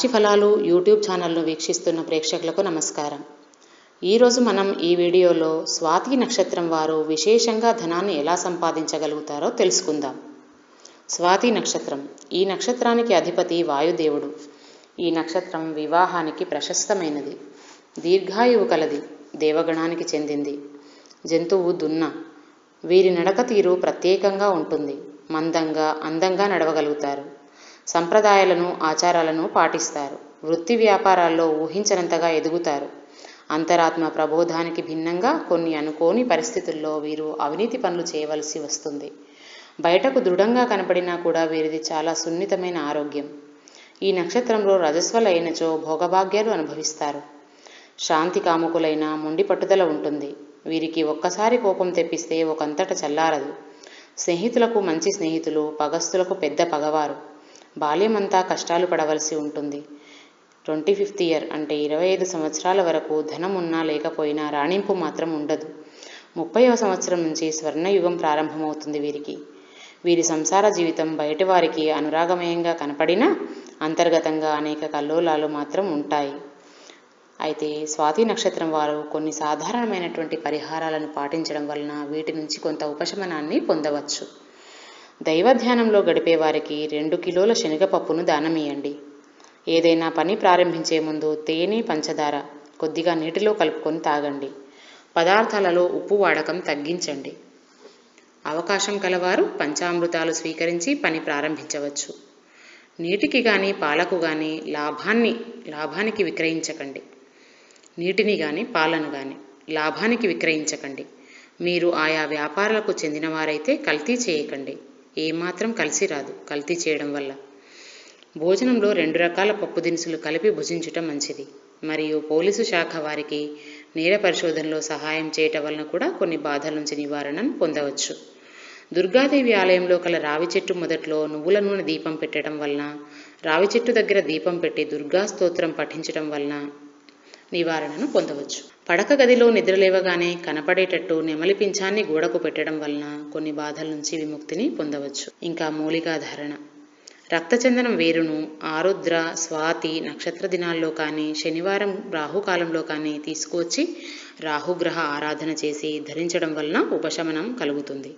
రాశి ఫలాలు యూట్యూబ్ ఛానల్ను వీక్షిస్తున్న ప్రేక్షకులకు నమస్కారం. ఈరోజు మనం ఈ వీడియోలో స్వాతి నక్షత్రం వారు విశేషంగా ధనాన్ని ఎలా సంపాదించగలుగుతారో తెలుసుకుందాం. స్వాతి నక్షత్రం ఈ నక్షత్రానికి అధిపతి వాయుదేవుడు. ఈ నక్షత్రం వివాహానికి ప్రశస్తమైనది. దీర్ఘాయువు కలది దేవగణానికి చెందింది. జంతువు దున్న వీరి నడక తీరు ప్రత్యేకంగా ఉంటుంది. మందంగా అందంగా నడవగలుగుతారు. సంప్రదాయాలను ఆచారాలను పాటిస్తారు. వృత్తి వ్యాపారాల్లో ఊహించనంతగా ఎదుగుతారు. అంతరాత్మ ప్రబోధానికి భిన్నంగా కొన్ని అనుకోని పరిస్థితుల్లో వీరు అవినీతి పనులు చేయవలసి వస్తుంది. బయటకు దృఢంగా కనపడినా కూడా వీరిది చాలా సున్నితమైన ఆరోగ్యం. ఈ నక్షత్రంలో రజస్వలైనచో భోగభాగ్యాలు అనుభవిస్తారు. శాంతి కాముకులైన మొండి పట్టుదల ఉంటుంది. వీరికి ఒక్కసారి కోపం తెప్పిస్తే ఒకంతట చల్లారదు. స్నేహితులకు మంచి స్నేహితులు పగస్తులకు పెద్ద పగవారు. బాల్యమంతా కష్టాలు పడవలసి ఉంటుంది. ట్వంటీ ఫిఫ్త్ ఇయర్ అంటే ఇరవై ఐదు సంవత్సరాల వరకు ధనం ఉన్నా లేకపోయినా రాణింపు మాత్రం ఉండదు. ముప్పైవ సంవత్సరం నుంచి స్వర్ణయుగం ప్రారంభమవుతుంది వీరికి. వీరి సంసార జీవితం బయటి వారికి అనురాగమయంగా కనపడినా అంతర్గతంగా అనేక కల్లోలాలు మాత్రం ఉంటాయి. అయితే స్వాతి నక్షత్రం వారు కొన్ని సాధారణమైనటువంటి పరిహారాలను పాటించడం వలన వీటి నుంచి కొంత ఉపశమనాన్ని పొందవచ్చు. దైవధ్యానంలో గడిపే వారికి రెండు కిలోల శనగపప్పును దానమియండి ఏదైనా పని ప్రారంభించే ముందు తేనె పంచదార కొద్దిగా నీటిలో కలుపుకొని తాగండి. పదార్థాలలో ఉప్పు వాడకం తగ్గించండి. అవకాశం కలవారు పంచామృతాలు స్వీకరించి పని ప్రారంభించవచ్చు. నీటికి కానీ పాలకు కానీ లాభాన్ని లాభానికి విక్రయించకండి. నీటిని కానీ పాలను కానీ లాభానికి విక్రయించకండి. మీరు ఆయా వ్యాపారాలకు చెందినవారైతే కల్తీ చేయకండి. ఏమాత్రం కలిసి రాదు కల్తీ చేయడం వల్ల. భోజనంలో రెండు రకాల పప్పు దినుసులు కలిపి భుజించటం మంచిది. మరియు పోలీసు శాఖ వారికి నేర పరిశోధనలో సహాయం చేయటం వలన కూడా కొన్ని బాధల నుంచి నివారణను పొందవచ్చు. దుర్గాదేవి ఆలయంలో కల రావి చెట్టు మొదట్లో నువ్వుల నూనె దీపం పెట్టడం వలన రావి చెట్టు దగ్గర దీపం పెట్టి దుర్గా స్తోత్రం పఠించడం వలన నివారణను పొందవచ్చు. పడక గదిలో నిద్రలేవగానే కనపడేటట్టు నెమలి పింఛాన్ని గోడకు పెట్టడం వలన కొన్ని బాధల నుంచి విముక్తిని పొందవచ్చు. ఇంకా మూలికా ధారణ రక్తచందనం వేరును ఆరుద్ర స్వాతి నక్షత్ర దినాల్లో కానీ శనివారం రాహుకాలంలో కానీ తీసుకువచ్చి రాహుగ్రహ ఆరాధన చేసి ధరించడం వలన ఉపశమనం కలుగుతుంది.